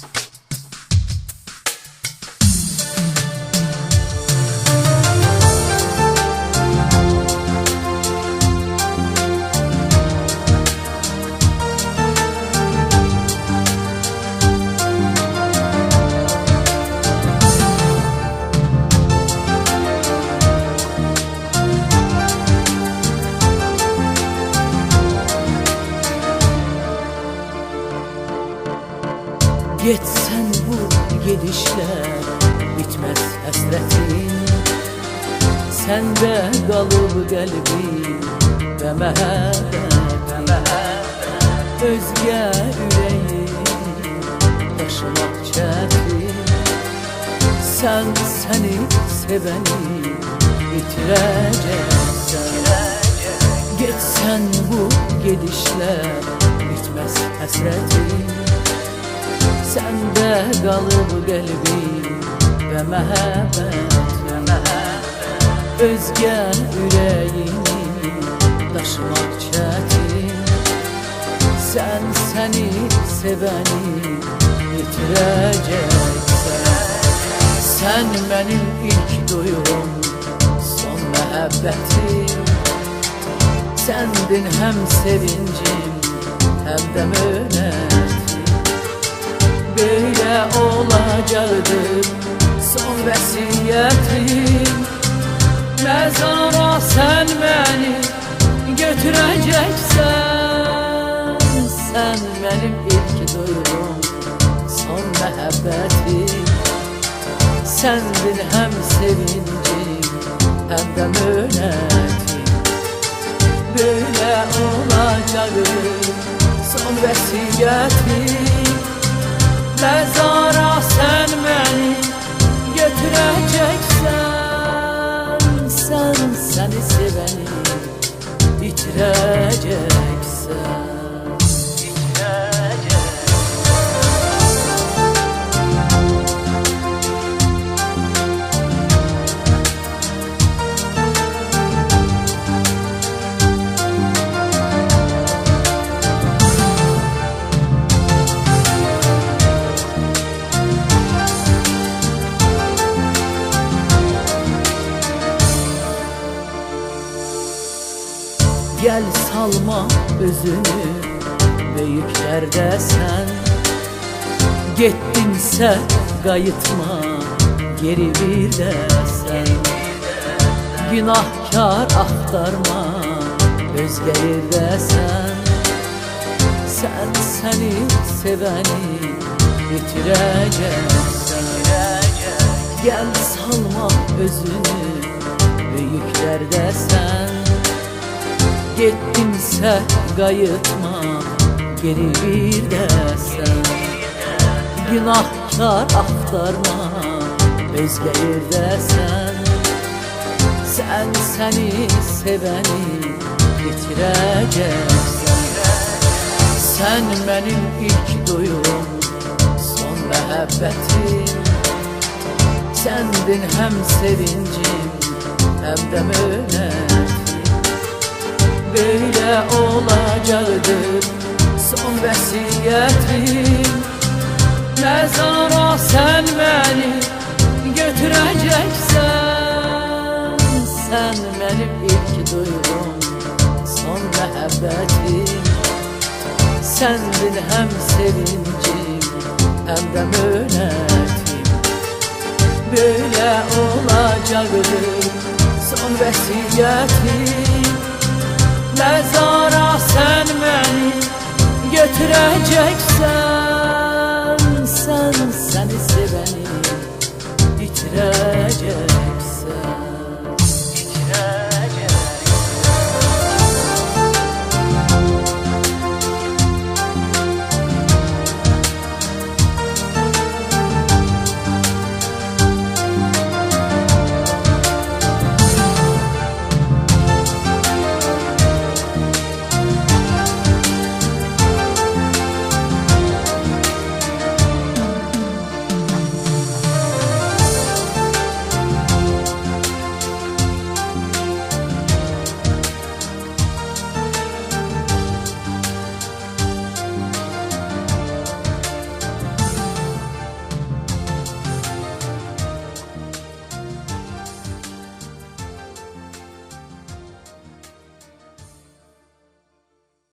Bye. Geçsen bu gidişle bitmez hasretin. Sende kalıp kalbim ve mehabbetin Özge yüreği taşımak çetin. Sen seni seveni bitireceksen Geçsen bu gidişle bitmez hasretin Sende kalıp kalbim ve mehabbet Özge yüreğini taşımak çetin. Sen seni seveni bitireceksen Sen benim ilk duyum son muhabbetim Sendin hem sevincim hem de münetim olacaktı son vesiyetim. Mezara sen beni götüreceksen. Sen benim ilk duyum son muhabbetim Sendin hem sevincim hem de münetim. Böyle olacaktı son vesiyetim. Mezara seni seveni bitireceksen Gel salma özünü büyüklerde sen. Gittinse kayıtma geri bir de sen. Günahkar aktarma özgelir de sen. Sen seni seveni bitireceksen Gel salma özünü büyüklerde sen Gittinse kayıtma geri bir de sen Günahkar aktarma özge yerde sen Sen seni seveni bitireceksen Sen benim ilk duyum son muhabbetim Sendin hem sevincim hem de münetim Böyle olacaktı. Son vesiyetim Mezara sen beni götüreceksen Sen benim ilk duyum son muhabbetim. Sendin hem sevincim hem de münetim Böyle olacaktı. Son vesiyetim Mezara sen beni götüreceksen